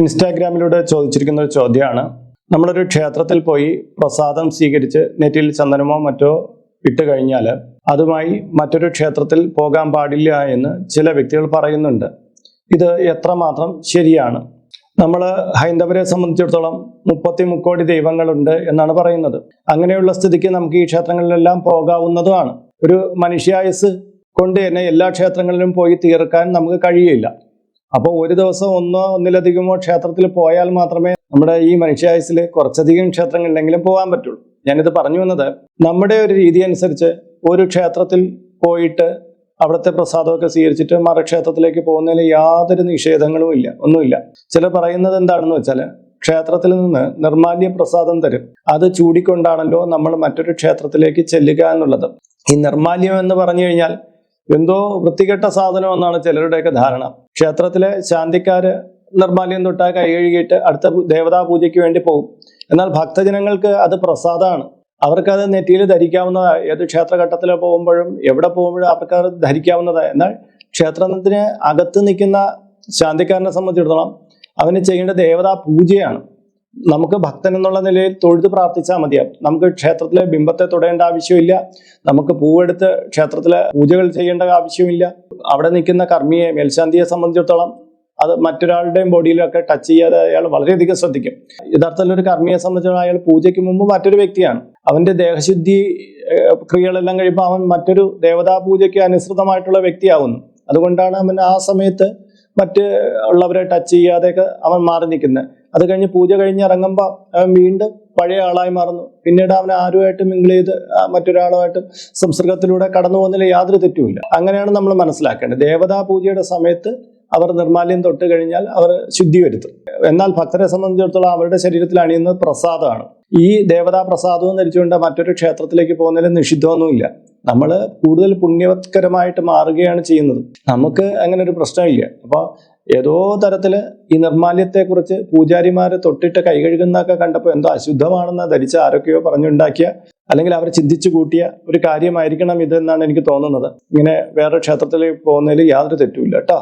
ഇൻസ്റ്റാഗ്രാമിലൂടെ ചോദിച്ചിരിക്കുന്ന ഒരു ചോദ്യമാണ്. നമ്മളൊരു ക്ഷേത്രത്തിൽ പോയി പ്രസാദം സ്വീകരിച്ച് നെറ്റിയിൽ ചന്ദനമോ മറ്റോ ഇട്ട് കഴിഞ്ഞാൽ അതുമായി മറ്റൊരു ക്ഷേത്രത്തിൽ പോകാൻ പാടില്ല എന്ന് ചില വ്യക്തികൾ പറയുന്നുണ്ട്. ഇത് എത്രമാത്രം ശരിയാണ്? നമ്മൾ ഹൈന്ദവരെ സംബന്ധിച്ചിടത്തോളം മുപ്പത്തി മുക്കോടി ദൈവങ്ങളുണ്ട് എന്നാണ് പറയുന്നത്. അങ്ങനെയുള്ള സ്ഥിതിക്ക് നമുക്ക് ഈ ക്ഷേത്രങ്ങളിലെല്ലാം പോകാവുന്നതുമാണ്. ഒരു മനുഷ്യായുസ് കൊണ്ട് തന്നെ എല്ലാ ക്ഷേത്രങ്ങളിലും പോയി തീർക്കാൻ നമുക്ക് കഴിയില്ല. അപ്പോൾ ഒരു ദിവസം ഒന്നോ ഒന്നിലധികമോ ക്ഷേത്രത്തിൽ പോയാൽ മാത്രമേ നമ്മുടെ ഈ മനുഷ്യായുസിൽ കുറച്ചധികം ക്ഷേത്രങ്ങളിലെങ്കിലും പോകാൻ പറ്റുള്ളൂ. ഞാനിത് പറഞ്ഞു വന്നത് നമ്മുടെ ഒരു രീതി അനുസരിച്ച് ഒരു ക്ഷേത്രത്തിൽ പോയിട്ട് അവിടുത്തെ പ്രസാദമൊക്കെ സ്വീകരിച്ചിട്ട് മറക്ഷേത്രത്തിലേക്ക് പോകുന്നതിൽ യാതൊരു നിഷേധങ്ങളും ഇല്ല ഒന്നുമില്ല. ചില പറയുന്നത് എന്താണെന്ന് വെച്ചാൽ ക്ഷേത്രത്തിൽ നിന്ന് നിർമാല്യ പ്രസാദം തരും. അത് ചൂടിക്കൊണ്ടാണല്ലോ നമ്മൾ മറ്റൊരു ക്ഷേത്രത്തിലേക്ക് ചെല്ലുക എന്നുള്ളത്. ഈ നിർമാല്യം എന്ന് പറഞ്ഞു കഴിഞ്ഞാൽ എന്തോ വൃത്തികെട്ട സാധനം എന്നാണ് ചിലരുടെയൊക്കെ ധാരണ. ക്ഷേത്രത്തിലെ ശാന്തിക്കാര് നിർമാല്യം തൊട്ടാൽ കൈ കഴുകിയിട്ട് അടുത്ത ദേവതാ പൂജയ്ക്ക് വേണ്ടി പോകും എന്നാൽ ഭക്തജനങ്ങൾക്ക് അത് പ്രസാദമാണ്. അവർക്കത് നെറ്റിയിൽ ധരിക്കാവുന്നതാണ് ഏത് ക്ഷേത്രഘട്ടത്തിൽ പോകുമ്പോഴും എവിടെ പോകുമ്പോഴും അവർക്ക് അത് ധരിക്കാവുന്നതാണ് എന്നാൽ ക്ഷേത്രത്തിന് അകത്ത് നിൽക്കുന്ന ശാന്തിക്കാരനെ സംബന്ധിച്ചിടത്തോളം അവന് ചെയ്യേണ്ട ദേവതാ പൂജയാണ്. നമുക്ക് ഭക്തൻ എന്നുള്ള നിലയിൽ തൊഴുത് പ്രാർത്ഥിച്ചാൽ മതിയാവും നമുക്ക് ക്ഷേത്രത്തിലെ ബിംബത്തെ തൊടേണ്ട ആവശ്യമില്ല. നമുക്ക് പൂവെടുത്ത് ക്ഷേത്രത്തിലെ പൂജകൾ ചെയ്യേണ്ട ആവശ്യമില്ല. അവിടെ നിൽക്കുന്ന കർമ്മിയെ മേൽശാന്തിയെ സംബന്ധിച്ചിടത്തോളം അത് മറ്റൊരാളുടെയും ബോഡിയിലൊക്കെ ടച്ച് ചെയ്യാതെ അയാൾ വളരെയധികം ശ്രദ്ധിക്കും. യഥാർത്ഥത്തിൽ ഒരു കർമ്മിയെ സംബന്ധിച്ചിടത്തോളം അയാൾ പൂജയ്ക്ക് മുമ്പ് മറ്റൊരു വ്യക്തിയാണ്. അവന്റെ ദേഹശുദ്ധി ക്രിയകളെല്ലാം കഴിയുമ്പോൾ അവൻ മറ്റൊരു ദേവതാ പൂജയ്ക്ക് അനുസൃതമായിട്ടുള്ള വ്യക്തിയാവുന്നു. അതുകൊണ്ടാണ് അവൻ ആ സമയത്ത് മറ്റ് ഉള്ളവരെ ടച്ച് ചെയ്യാതെയൊക്കെ അവൻ മാറി നിൽക്കുന്നത്. അത് കഴിഞ്ഞ് പൂജ കഴിഞ്ഞ് ഇറങ്ങുമ്പോൾ വീണ്ടും പഴയ ആളായി മാറുന്നു. പിന്നീട് അവൻ ആരുമായിട്ടും മിങ്കിൾ ചെയ്ത് മറ്റൊരാളുമായിട്ട് സംസർഗത്തിലൂടെ കടന്നു പോകുന്നതിൽ യാതൊരു തെറ്റുമില്ല അങ്ങനെയാണ് നമ്മൾ മനസ്സിലാക്കേണ്ടത്. ദേവതാ പൂജയുടെ സമയത്ത് അവർ നിർമാല്യം തൊട്ട് കഴിഞ്ഞാൽ അവർ ശുദ്ധി വരുത്തും. എന്നാൽ ഭക്തരെ സംബന്ധിച്ചിടത്തോളം അവരുടെ ശരീരത്തിൽ അണിയുന്നത് പ്രസാദമാണ്. ഈ ദേവതാ പ്രസാദവും ധരിച്ചുകൊണ്ട് മറ്റൊരു ക്ഷേത്രത്തിലേക്ക് പോകുന്നതിൽ നിഷിദ്ധമൊന്നുമില്ല. നമ്മൾ കൂടുതൽ പുണ്യവത്കരമായിട്ട് മാറുകയാണ് ചെയ്യുന്നത്. നമുക്ക് അങ്ങനെ ഒരു പ്രശ്നമില്ല. അപ്പോൾ ഏതോ തരത്തിൽ ഈ നിർമാല്യത്തെക്കുറിച്ച് പൂജാരിമാരെ തൊട്ടിട്ട് കൈ കഴുകുന്നതൊക്കെ കണ്ടപ്പോൾ എന്തോ അശുദ്ധമാണെന്ന് ധരിച്ച ആരൊക്കെയോ പറഞ്ഞുണ്ടാക്കിയ അല്ലെങ്കിൽ അവർ ചിന്തിച്ചു കൂട്ടിയ ഒരു കാര്യമായിരിക്കണം ഇതെന്നാണ് എനിക്ക് തോന്നുന്നത്. ഇങ്ങനെ വേറെ ക്ഷേത്രത്തിൽ പോകുന്നതിൽ യാതൊരു തെറ്റുമില്ല കേട്ടോ.